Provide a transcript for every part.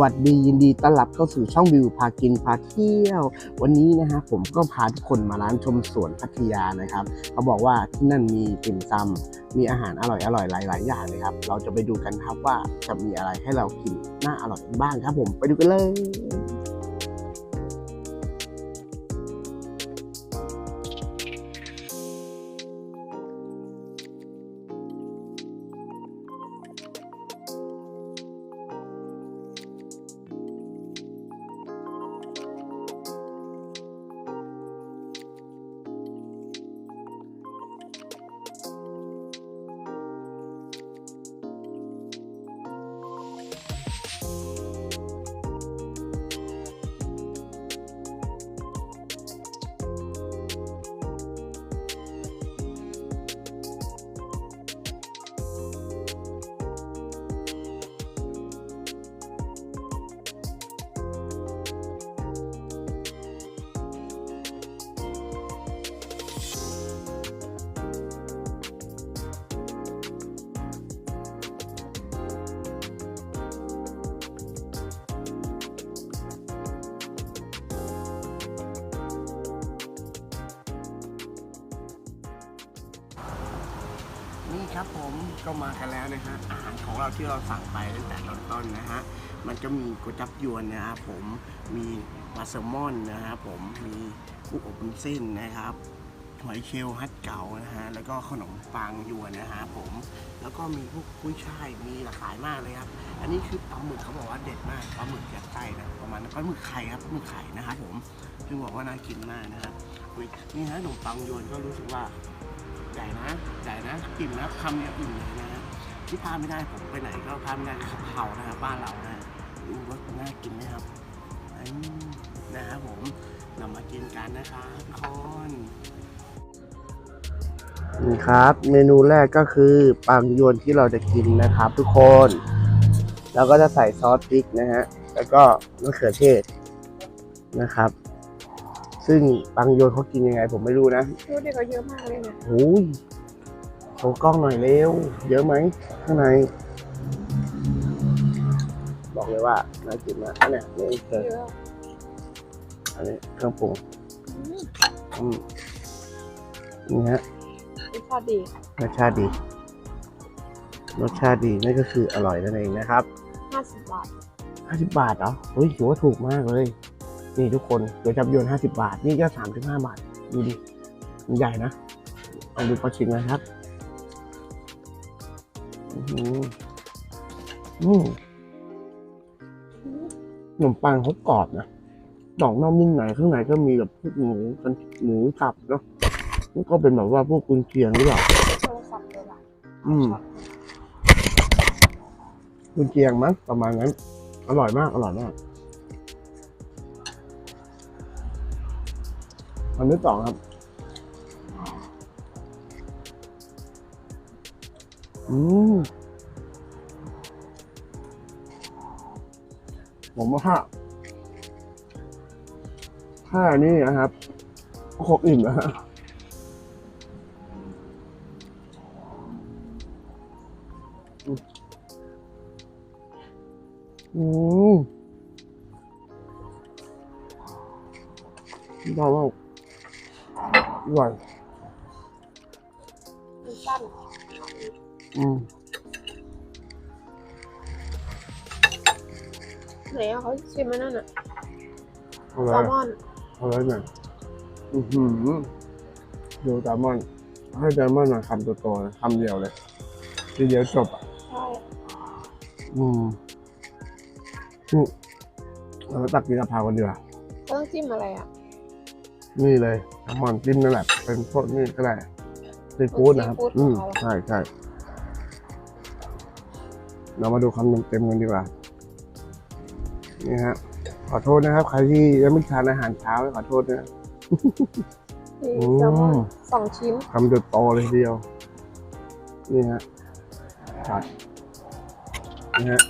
วัสดียินดีต้อนรับเข้าสู่ช่องวิวพากินพาเที่ยว วันนี้นะฮะผมก็พาทุกคนมาร้านชมสวนพัทยานะครับ เขาบอกว่าที่นั่นมีติ่มซำมีอาหารอร่อยอร่อยหลาย ๆ อย่างเลยครับ เราจะไปดูกันครับว่าจะมีอะไรให้เรากินน่าอร่อยบ้างครับผมไปดูกันเลย นี่ครับผมก็มากันแล้วนะฮะอาหารของเราที่เราสั่งไปตั้งแต่ตอนต้นนะฮะมันก็มีก๋วยจับยวนนะครับผมมีปลาแซลมอนนะครับผมมีกุ้งอบวุ้นเส้นนะครับหอยเชลล์ฮัทเก๋านะฮะแล้วก็ขนมปังยวนนะฮะผมแล้วก็มีพวกกุ้ยช่ายมีหลากหลายมากเลยครับ อันนี้คือปลาหมึกเขาบอกว่าเด็ดมากปลาหมึกยัดไส้นะประมาณนั้นปลาหมึกไข่ครับปลาหมึกไข่นะครับผมซึ่งบอกว่าน่ากินมากนะครับนี่ฮะขนมปังยวนก็รู้สึกว่า ใหญ่นะใหญ่นะอิ่มนะคำเนี้ยอิ่มเลยนะฮะที่พลาดไม่ได้ผมไปไหนก็พลาดไม่ได้กะเพรานะครับบ้านเรานะดูว่าน่ากินไหมครับนะครับผมเรามากินกันนะครับทุกคนนี่ครับ เมนูแรกก็คือปังยวนที่เราจะกินนะครับ ทุกคนเราก็จะใส่ซอสพริกนะฮะแล้วก็มะเขือเทศนะครับ ซึ่งปังยวนเขากินยังไงผมไม่รู้นะพูดเด็กเขาเยอะมากเลยเนี่ยโอ้ยโชว์กล้องหน่อยเร็ว เยอะไหมข้างใน บอกเลยว่าน่ากินมากอันเนี้ยนี่คือเยอะอันนี้เครื่องปรุงอืมอืมนี่ฮะรสชาติดีรสชาติดี รสชาติดีนั่นก็คืออร่อยนั่นเองนะครับห้าสิบบาท 50 บาทเหรอเฮ้ยถือว่าถูกมากเลย นี่ทุกคนเดี๋ยวจับยวน50 บาท นี่ก็ 35 บาท ดูดิมันใหญ่นะลองดูปลาชิมนะครับอือหืออืมขนมปังเขากรอบนะดอกนอกนุ่มในข้างในก็มีแบบพวกหมูกันหมูสับเนาะนี่ก็เป็นแบบว่าพวกกุนเชียงหรือเปล่าโทรศัพท์เลยล่ะอืมกุนเชียงมั้งประมาณนั้น อร่อยมาก อร่อยมาก อันที่สองครับ อืมผมว่าถ้าถ้านี่นะครับก็คงอิ่มนะฮะอืมชอบมาก อร่อยมันสั้นอืมไหนอะเขาชิมมานั่นอะเอาแซไว้ลมอนเอาไว้หน่อยอือหือดูแซลมอนให้แซลมอนมาคำโตๆนะคำเดียวเลย ทีเดียวจบอะใช่อืมอืมเราตักกินกะเพรากันดีกว่าเขาต้องจิ้มอะไรอะ นี่เลยแซลมอนจิ้มนั่นแหละ เป็นพวกนี่ก็ได้ซีฟู้ดนะครับอืมใช่ใช่เรามาดูคำเต็มๆกันดีกว่า นี่ฮะ ขอโทษนะครับ ใครที่ยังไม่ทานอาหารเช้าขอโทษนะนี่อืแซลมอนมสองชิ้น คำโตๆเลยทีเดียว นี่ฮะครับนี่ฮะ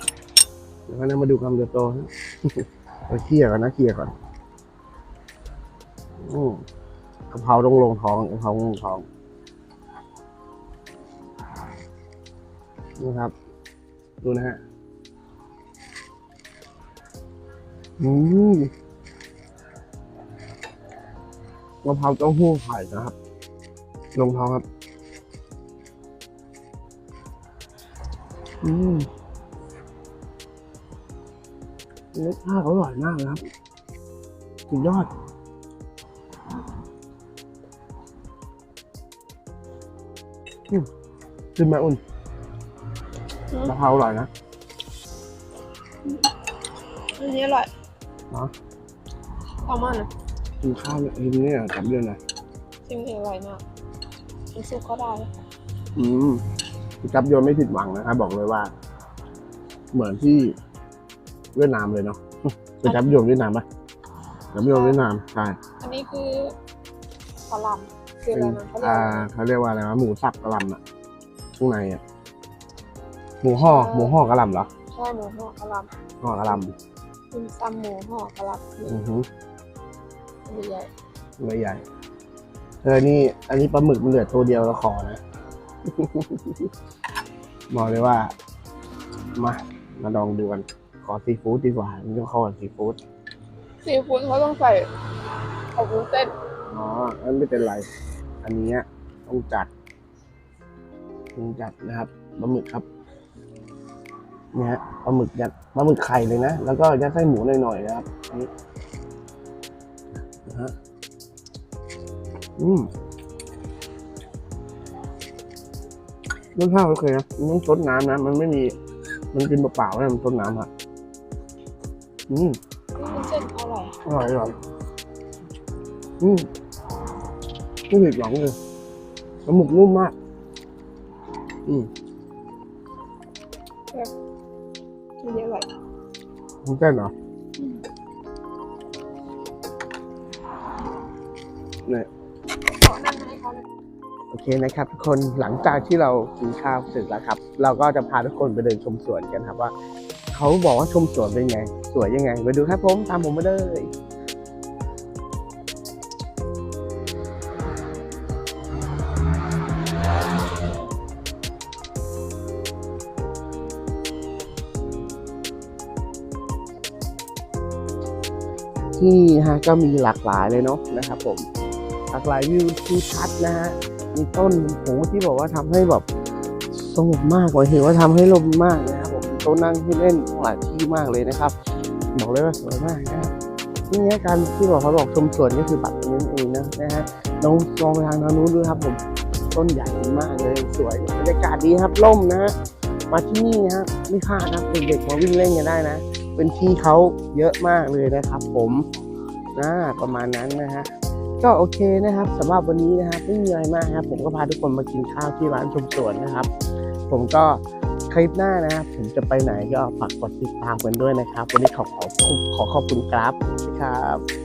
เดี๋ยวก็นั่งมาดูคำโตๆฮะเราเคี่ยก่อนนะเคี่ยก่อน อืมกะเพราต้องลงท้องกะเพราต้องลงท้อง นี่ครับ ดูนะฮะ อืมมะพร้าวเต้าหู้ไข่นะครับ ลงท้องครับ อืมรสชาติเขาอร่อยมากนะครับ สุดยอด อืมกินไหมอุ่นมะพร้าวอร่อยนะอันนี้อร่อยเนาะแซลมอนนะกินข้าวเนี่ยกินเนี่ยจับเดือนนะชิมเองอร่อยมากน้ำซุปก็ได้ อืมจับโยนไม่ผิดหวังนะครับบอกเลยว่า เหมือนที่เวียดนามเลยเนาะไปจับโยนเวียดนามปะจับโยนเวียดนามใช่อันนี้คือกะหล่ำ คือเป็อะไรนนะเขาเรียกอ่าอะไรนะเขาเรียกว่าอะไรวะหมูสับกระหลำอะข้างในอะหมูห่อหมูห่อกระหลำเหรอใช่หมูห่อกะหล่ห่อกระหลำกินซ้ำหมูห่อกะหล่ำำอือฮึใหญ่ไม่ใหญ่เออนี่ อันนี้ปลาหมึกมันเหลือตัวเดียวแล้วขอนะ บอกเลยว่า มา มาลองดูกัน ขอซีฟู้ดดีกว่ามันต้องเข้ากับซีฟู้ด ซีฟู้ดเขาต้องใส่อบวุ้นเส้นอ๋ออันไม่เป็นไร อันเนี้ยต้องจัดต้องจัดนะครับปลาหมึกครับเนี่ยฮะปลาหมึกยัดปลาหมึกไข่เลยนะ แล้วก็ยัดไส้หมูหน่อยๆนะครับอันนี้นะฮะอืมรสชาติโอเคนะมันต้องซดน้ำนะ มันไม่มี มันกินเปล่าๆนะมันซดน้ำอะอืมนี่วุ้นเส้นอร่อย อร่อยอร่อยอืม ไม่ผิดหวังเลยปลาหมึกนุ่มมาก อืมอันนี้อร่อยมันเต้นเหรอเนี่ยขอนั่นให้เขาเลยโอเคนะครับทุกคนหลังจากที่เรากินข้าวเสร็จแล้วครับ เราก็จะพาทุกคนไปเดินชมสวนกันครับว่า เขาบอกว่าชมสวนเป็นไง สวยยังไง ไปดูครับผมตามผมมาเลย ที่นี่ฮะก็มีหลากหลายเลยเนาะนะครับผมหลากหลายวิวทิวทัศน์นะฮะมีต้นโหที่บอกว่าทำให้แบบสงบมากหมายถึงว่าทำให้ลมมากนะครับผมโต๊ะนั่งที่เล่นหลายที่มากเลยนะครับ บอกเลยว่าสวยมากนะครับนี่ฮะการที่บอกเขาบอกชมสวนก็คือบัตรนี้เองนะนะฮะลองมองไปทางทางนู้นดูครับผมต้นใหญ่มากเลยสวยบรรยากาศดีครับร่มนะฮะมาที่นี่นะฮะไม่พลาดครับเด็กๆมาวิ่งเล่นกันได้นะ เป็นที่เขาเยอะมากเลยนะครับ ผมนะประมาณนั้นนะฮะก็โอเคนะครับสำหรับวันนี้นะครับไม่มีอะไรมากครับผมก็พาทุกคนมากินข้าวที่ร้านชมสวนนะครับ ผมก็คลิปหน้านะครับผมจะไปไหนก็ฝากกดติดตามกันด้วยนะครับ วันนี้ขอขอขอขอบคุณครับสวัสดีครับ